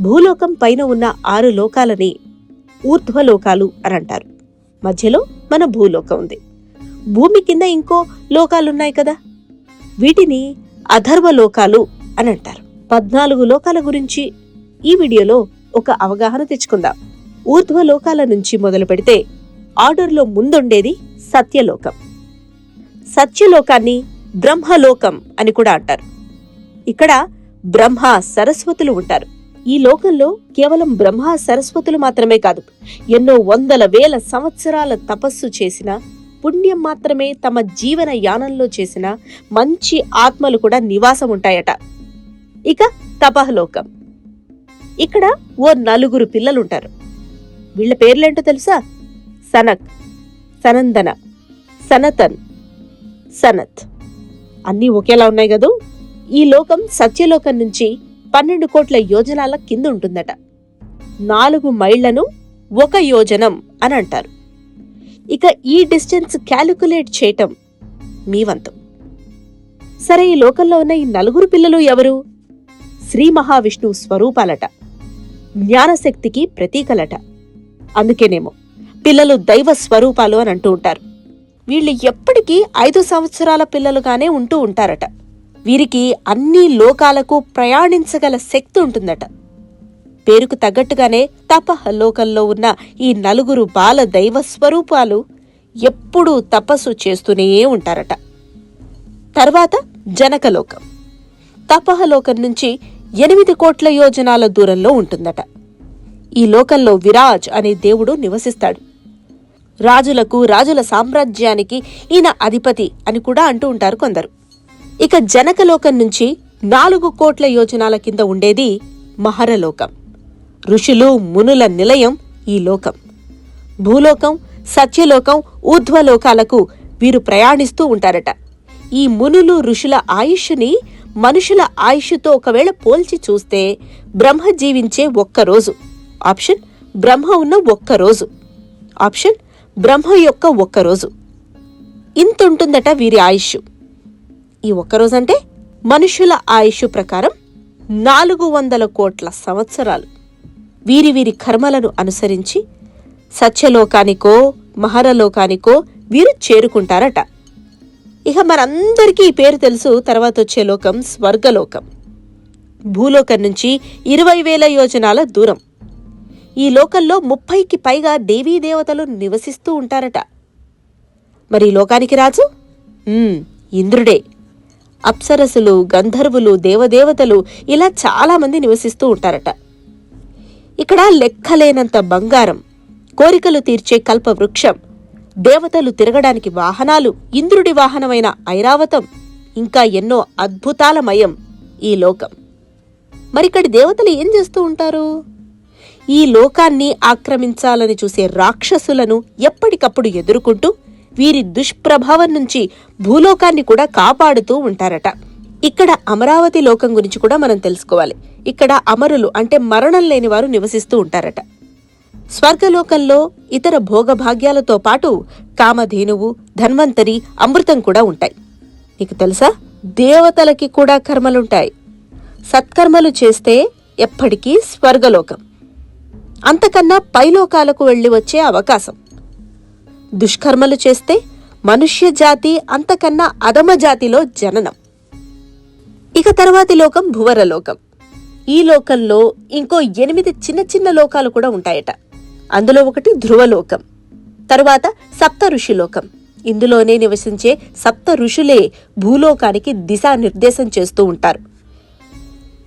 భూలోకం పైన ఉన్న ఆరు లోకాలని ఊర్ధ్వలోకాలు అని అంటారు. మధ్యలో మన భూలోకం ఉంది. భూమి కింద ఇంకో లోకాలున్నాయి కదా? వీటిని అధర్వలోకాలు అని అంటారు. పద్నాలుగు లోకాల గురించి ఈ వీడియోలో ఒక అవగాహన తెచ్చుకుందాం. ఊర్ధ్వలోకాల నుంచి మొదలు పెడితే ఆర్డర్లో ముందుండేది సత్యలోకం. సత్యలోకాన్ని బ్రహ్మలోకం అని కూడా అంటారు. ఇక్కడ బ్రహ్మ సరస్వతులు ఉంటారు. ఈ లోకంలో కేవలం బ్రహ్మ సరస్వతులు మాత్రమే కాదు ఎన్నో వందల వేల సంవత్సరాల తపస్సు చేసిన పుణ్యం మాత్రమే తమ జీవన యానంలో చేసిన మంచి ఆత్మలు కూడా నివాసం ఉంటాయట. ఇక తపహలోకం. ఇక్కడ ఓ నలుగురు పిల్లలుంటారు. వీళ్ళ పేర్లేంటో తెలుసా? సనక్ సనందన సనతన్ సనత్. అన్నీ ఒకేలా ఉన్నాయి కదూ? ఈ లోకం సత్యలోకం నుంచి పన్నెండు కోట్ల యోజనాల కింద ఉంటుందట నాలుగు మైళ్ళను ఒక యోజనం అని అంటారు. ఇక ఈ డిస్టెన్స్ క్యాలిక్యులేట్ చేయటం మీ వంతు. సరే ఈ లోకంలో ఉన్న ఈ నలుగురు పిల్లలు ఎవరు? శ్రీ మహావిష్ణువు స్వరూపాలట. జ్ఞానశక్తికి ప్రతీకలట. అందుకేనేమో పిల్లలు దైవ స్వరూపాలు అని అంటూ ఉంటారు. వీళ్ళు ఎప్పటికీ ఐదు సంవత్సరాల పిల్లలుగానే ఉంటూ ఉంటారట. వీరికి అన్ని లోకాలకు ప్రయాణించగల శక్తి ఉంటుందట. పేరుకు తగ్గట్టుగానే తపహ లోకంలో ఉన్న ఈ నలుగురు బాల దైవ స్వరూపాలు ఎప్పుడూ తపస్సు చేస్తూనే ఉంటారట. తర్వాత జనకలోకం. తపహలోకం నుంచి ఎనిమిది కోట్ల యోజనాల దూరంలో ఉంటుందట. ఈ లోకంలో విరాజ్ అనే దేవుడు నివసిస్తాడు. రాజులకు రాజుల సామ్రాజ్యానికి ఈయన అధిపతి అని కూడా అంటూ ఉంటారు కొందరు. ఇక జనకలోకం నుంచి నాలుగు కోట్ల యోజనాల కింద ఉండేది మహరలోకం. ఋషులు మునుల నిలయం ఈ లోకం. భూలోకం సత్యలోకం ఊర్ధ్వలోకాలకు వీరు ప్రయాణిస్తూ ఉంటారట. ఈ మునులు ఋషుల ఆయుష్ని మనుషుల ఆయుష్తో ఒకవేళ పోల్చి చూస్తే బ్రహ్మ జీవించే ఒక్క రోజు. ఆప్షన్ బ్రహ్మ ఉన్న ఒక్క రోజు. ఆప్షన్ బ్రహ్మ యొక్క ఒక్క రోజు. వీరి ఆయుష్ ఈ ఒక్కరోజంటే మనుషుల ఆయుష్ ప్రకారం నాలుగు వందల కోట్ల సంవత్సరాలు. వీరి వీరి కర్మలను అనుసరించి సత్యలోకానికో మహరలోకానికో వీరు చేరుకుంటారట. ఇక మనందరికీ ఈ పేరు తెలుసు తర్వాత వచ్చే లోకం స్వర్గలోకం. భూలోకం నుంచి ఇరవై వేల యోజనాల దూరం. ఈ లోకంలో ముప్పైకి పైగా దేవీ దేవతలు నివసిస్తూ ఉంటారట. మరి లోకానికి రాజు? ఇంద్రుడే. అప్సరసులు గంధర్వులు దేవదేవతలు ఇలా చాలామంది నివసిస్తూ ఉంటారట. ఇక్కడ లెక్కలేనంత బంగారం కోరికలు తీర్చే కల్పవృక్షం దేవతలు తిరగడానికి వాహనాలు ఇంద్రుడి వాహనమైన ఐరావతం ఇంకా ఎన్నో అద్భుతాలమయం ఈ లోకం. మరిక్కడి దేవతలు ఏం చేస్తూ ఉంటారు? ఈ లోకాన్ని ఆక్రమించాలని చూసే రాక్షసులను ఎప్పటికప్పుడు ఎదుర్కొంటూ వీరి దుష్ప్రభావం నుంచి భూలోకాన్ని కూడా కాపాడుతూ ఉంటారట. ఇక్కడ అమరావతి లోకం గురించి కూడా మనం తెలుసుకోవాలి. ఇక్కడ అమరులు అంటే మరణం లేని వారు నివసిస్తూ ఉంటారట. స్వర్గలోకంలో ఇతర భోగభాగ్యాలతో పాటు కామధేనువు ధన్వంతరి అమృతం కూడా ఉంటాయి. నీకు తెలుసా? దేవతలకి కూడా కర్మలుంటాయి. సత్కర్మలు చేస్తే ఎప్పటికీ స్వర్గలోకం. అంతకన్నా పైలోకాలకు వెళ్ళి వచ్చే అవకాశం. దుష్కర్మలు చేస్తే మనుష్య జాతి అంతకన్నా అధమ జాతిలో జననం. ఇక తర్వాతి లోకం భువరలోకం ఈ లోకంలో ఇంకో ఎనిమిది చిన్న చిన్న లోకాలు కూడా ఉంటాయట. అందులో ఒకటి ధ్రువలోకం తరువాత సప్త ఋషిలోకం ఇందులోనే నివసించే సప్త ఋషులే భూలోకానికి దిశానిర్దేశం చేస్తూ ఉంటారు.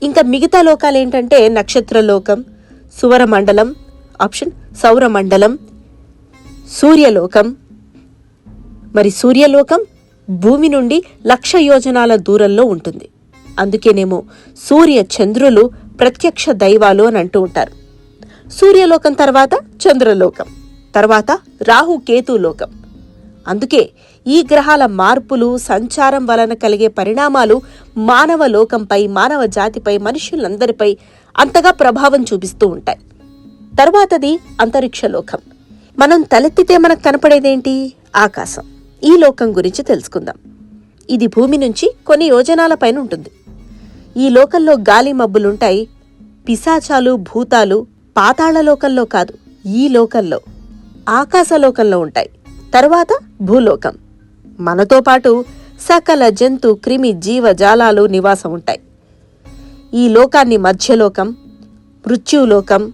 ఇంకా మిగతా లోకాలేంటంటే నక్షత్రలోకం సువరమండలం ఆప్షన్ సౌరమండలం సూర్యలోకం. మరి సూర్యలోకం భూమి నుండి లక్ష యోజనాల దూరంలో ఉంటుంది. అందుకేనేమో సూర్య చంద్రులు ప్రత్యక్ష దైవాలు అని అంటూ ఉంటారు. సూర్యలోకం తర్వాత చంద్రలోకం తర్వాత రాహు కేతు లోకం. అందుకే ఈ గ్రహాల మార్పులు సంచారం వలన కలిగే పరిణామాలు మానవ లోకంపై మానవ జాతిపై మనుషులందరిపై అంతగా ప్రభావం చూపిస్తూ ఉంటాయి. తర్వాతది అంతరిక్ష లోకం. మనం తలెత్తితే మనకు కనపడేదేంటి? ఆకాశం. ఈ లోకం గురించి తెలుసుకుందాం. ఇది భూమి నుంచి కొన్ని యోజనాల పైన ఉంటుంది ఈ లోకంలో గాలి మబ్బులుంటాయి. పిశాచాలు భూతాలు పాతాళలోకంలో కాదు ఈ లోకంలో ఆకాశలోకంలో ఉంటాయి. తరువాత భూలోకం. మనతో పాటు సకల జంతు క్రిమి జీవజాలాలు నివాసం ఉంటాయి. ఈ లోకాన్ని మధ్యలోకం మృత్యులోకం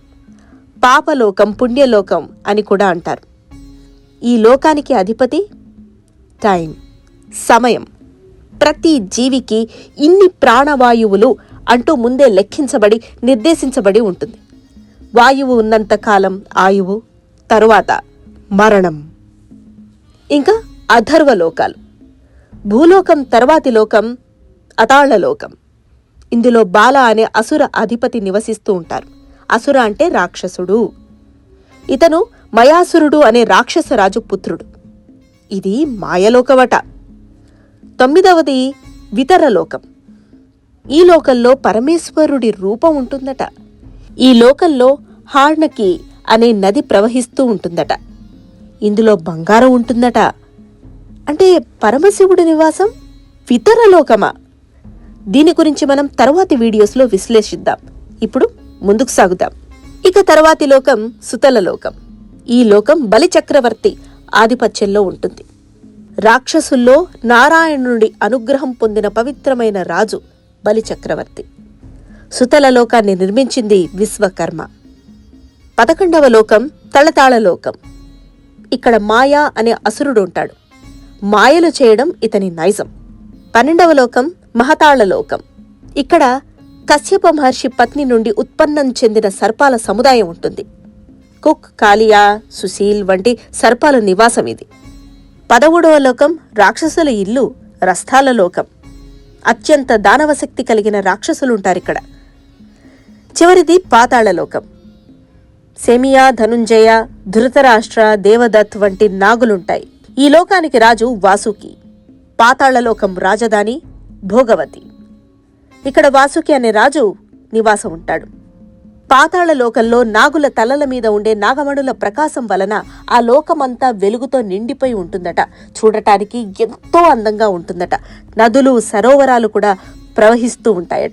పాపలోకం పుణ్యలోకం అని కూడా అంటారు. ఈ లోకానికి అధిపతి టైం సమయం. ప్రతి జీవికి ఇన్ని ప్రాణవాయువులు అంటూ ముందే లెక్కించబడి నిర్దేశించబడి ఉంటుంది. వాయువు ఉన్నంతకాలం ఆయువు తరువాత మరణం. ఇంకా అధర్వ లోకాలు. భూలోకం తర్వాతి లోకం అతాళ్ళలోకం ఇందులో బాల అనే అసుర అధిపతి నివసిస్తూ ఉంటారు. అసుర అంటే రాక్షసుడు. ఇతను మయాసురుడు అనే రాక్షసరాజు పుత్రుడు. ఇది మాయలోకవట. తొమ్మిదవది వితరలోకం. ఈ లోకంలో పరమేశ్వరుడి రూపం ఉంటుందట. ఈ లోకంలో హార్ణకి అనే నది ప్రవహిస్తూ ఉంటుందట. ఇందులో బంగారం ఉంటుందట. అంటే పరమశివుడి నివాసం వితరలోకమా? దీని గురించి మనం తరువాతి వీడియోస్లో విశ్లేషిద్దాం. ఇప్పుడు ముందుకు సాగుదాం. ఇక తర్వాతి లోకం సుతల లోకం. ఈ లోకం బలిచక్రవర్తి ఆధిపత్యంలో ఉంటుంది. రాక్షసుల్లో నారాయణుడి అనుగ్రహం పొందిన పవిత్రమైన రాజు బలిచక్రవర్తి సుతల లోకాన్ని నిర్మించింది విశ్వకర్మ. పదకొండవ లోకం తళతాళ లోకం. ఇక్కడ మాయా అనే అసురుడు ఉంటాడు. మాయలు చేయడం ఇతని నైజం. పన్నెండవ లోకం మహతాళ లోకం. ఇక్కడ కశ్యప మహర్షి పత్ని నుండి ఉత్పన్నం చెందిన సర్పాల సముదాయం ఉంటుంది. కుక్ కాలియా సుశీల్ వంటి సర్పాల నివాసం ఇది. పదమూడవ లోకం రాక్షసుల ఇల్లు రస్థాల లోకం. అత్యంత దానవశక్తి కలిగిన రాక్షసులుంటారిక్కడ చివరిది పాతాళలోకం సెమియా ధనుంజయ ధృతరాష్ట్ర దేవదత్ వంటి నాగులుంటాయి. ఈ లోకానికి రాజు వాసుకి. పాతాళలోకం రాజధాని భోగవతి. ఇక్కడ వాసుకి అనే రాజు నివాసం ఉంటాడు. పాతాళ లోకంలో నాగుల తలల మీద ఉండే నాగమణుల ప్రకాశం వలన ఆ లోకమంతా వెలుగుతో నిండిపోయి ఉంటుందట. చూడటానికి ఎంతో అందంగా ఉంటుందట. నదులు సరోవరాలు కూడా ప్రవహిస్తూ ఉంటాయట.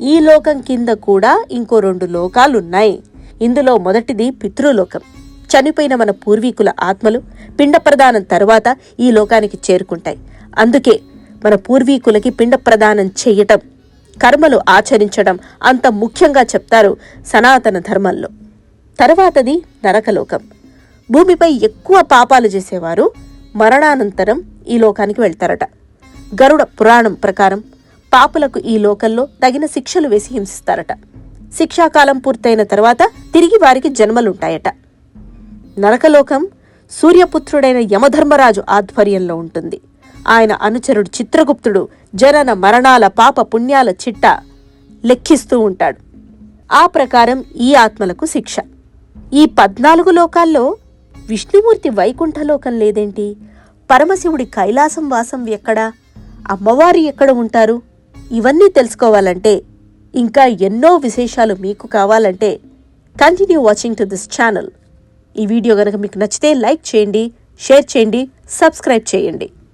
ఈ లోకం కింద కూడా ఇంకో రెండు లోకాలున్నాయి. ఇందులో మొదటిది పితృలోకం. చనిపోయిన మన పూర్వీకుల ఆత్మలు పిండ ప్రదానం తరువాత ఈ లోకానికి చేరుకుంటాయి. అందుకే మన పూర్వీకులకి పిండ ప్రదానం చెయ్యటం కర్మలు ఆచరించడం అంత ముఖ్యంగా చెప్తారు సనాతన ధర్మంలో. తర్వాతది నరకలోకం. భూమిపై ఎక్కువ పాపాలు చేసేవారు మరణానంతరం ఈ లోకానికి వెళ్తారట. గరుడ పురాణం ప్రకారం పాపులకు ఈ లోకంలో తగిన శిక్షలు వేసి హింసిస్తారట. శిక్షాకాలం పూర్తయిన తర్వాత తిరిగి వారికి జన్మలుంటాయట. నరకలోకం సూర్యపుత్రుడైన యమధర్మరాజు ఆధ్వర్యంలో ఉంటుంది. ఆయన అనుచరుడు చిత్రగుప్తుడు జనన మరణాల పాప పుణ్యాల చిట్ట లెక్కిస్తూ ఉంటాడు. ఆ ప్రకారం ఈ ఆత్మలకు శిక్ష. ఈ పద్నాలుగు లోకాల్లో విష్ణుమూర్తి వైకుంఠలోకం లేదేంటి? పరమశివుడి కైలాసం వాసం ఎక్కడా? అమ్మవారు ఎక్కడ ఉంటారు? ఇవన్నీ తెలుసుకోవాలంటే ఇంకా ఎన్నో విశేషాలు మీకు కావాలంటే continue watching to this channel ఈ వీడియో గనక మీకు నచ్చితే లైక్ చేయండి షేర్ చేయండి సబ్స్క్రైబ్ చేయండి.